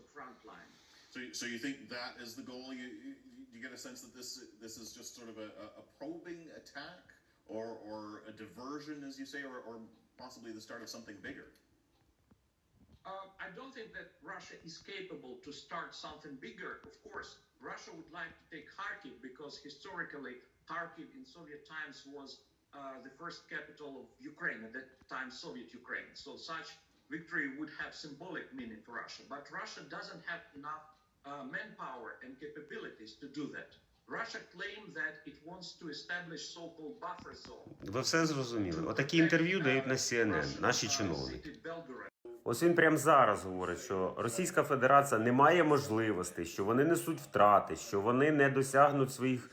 front line. So, you- so you think that is the goal? You, you, you get a sense that this this is just sort of a, a- a probing attack, or or a diversion, as you say, or, or possibly the start of something bigger. Uh, I don't think that Russia is capable to start something bigger. Of course, Russia would like to take Kharkiv because historically, Kharkiv in Soviet times was uh, the first capital of Ukraine, at that time Soviet Ukraine. So such victory would have symbolic meaning for Russia. But Russia doesn't have enough uh, manpower and capabilities to do that. Russia claims that it wants to establish so-called buffer zone. Ви все зрозуміли. Отакі інтерв'ю дають на CNN наші чиновники. Ось він прямо зараз говорить, що Російська Федерація не має можливостей, що вони несуть втрати, що вони не досягнуть своїх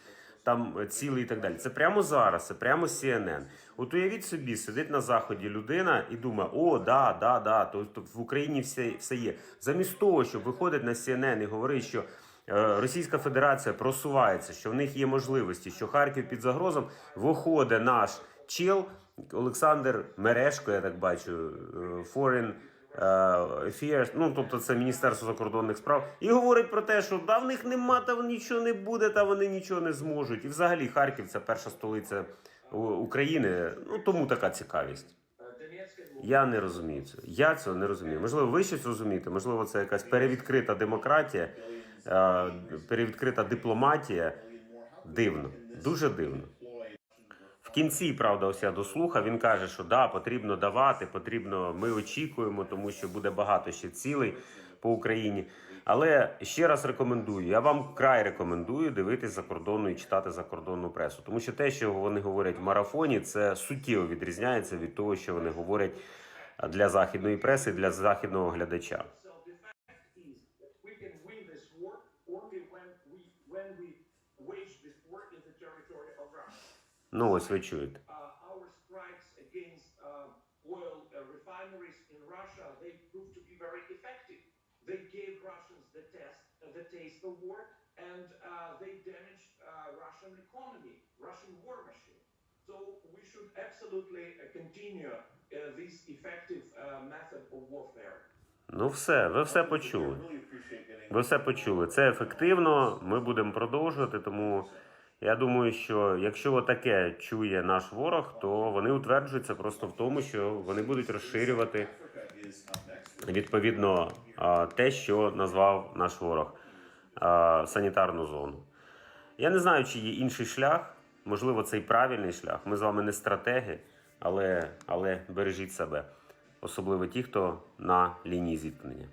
там цілей і так далі. Це прямо зараз, це прямо CNN. От уявіть собі, сидить на заході людина і думає, о, да, да, да, то, то в Україні все, все є. Замість того, щоб виходити на CNN і говорити, що. е, Російська Федерація просувається, що в них є можливості, що Харків під загрозом виходить наш чел Олександр Мерешко, я так бачу, е, Foreign е, Affairs, ну тобто це Міністерство закордонних справ, і говорить про те, що да, в них нема, та нічого не буде, та вони нічого не зможуть. І взагалі Харків це перша столиця України. Ну тому така цікавість. Я не розумію цього. Я цього не розумію. Можливо, ви щось розумієте, можливо, це якась перевідкрита демократія, е, перевідкрита дипломатія. Дивно, дуже дивно. Кінці, правда, ось я дослухав, він каже, що да, потрібно давати, потрібно, ми очікуємо, тому що буде багато ще цілей по Україні. Але ще раз рекомендую, я вам край рекомендую дивитись закордонну і читати закордонну пресу. Тому що те, що вони говорять в марафоні, це суттєво відрізняється від того, що вони говорять для західної преси, для західного глядача. Ну, ось ви чуєте. Uh, uh, uh, uh, uh, uh, uh, uh, uh. Ну, все, ви все почули. Ви все почули. Це ефективно. Ми будемо продовжувати. Тому я думаю, що якщо таке чує наш ворог, то вони утверджуються просто в тому, що вони будуть розширювати відповідно те, що назвав наш ворог санітарну зону. Я не знаю, чи є інший шлях. Можливо, це і правильний шлях. Ми з вами не стратеги, але, але бережіть себе, особливо ті, хто на лінії зіткнення.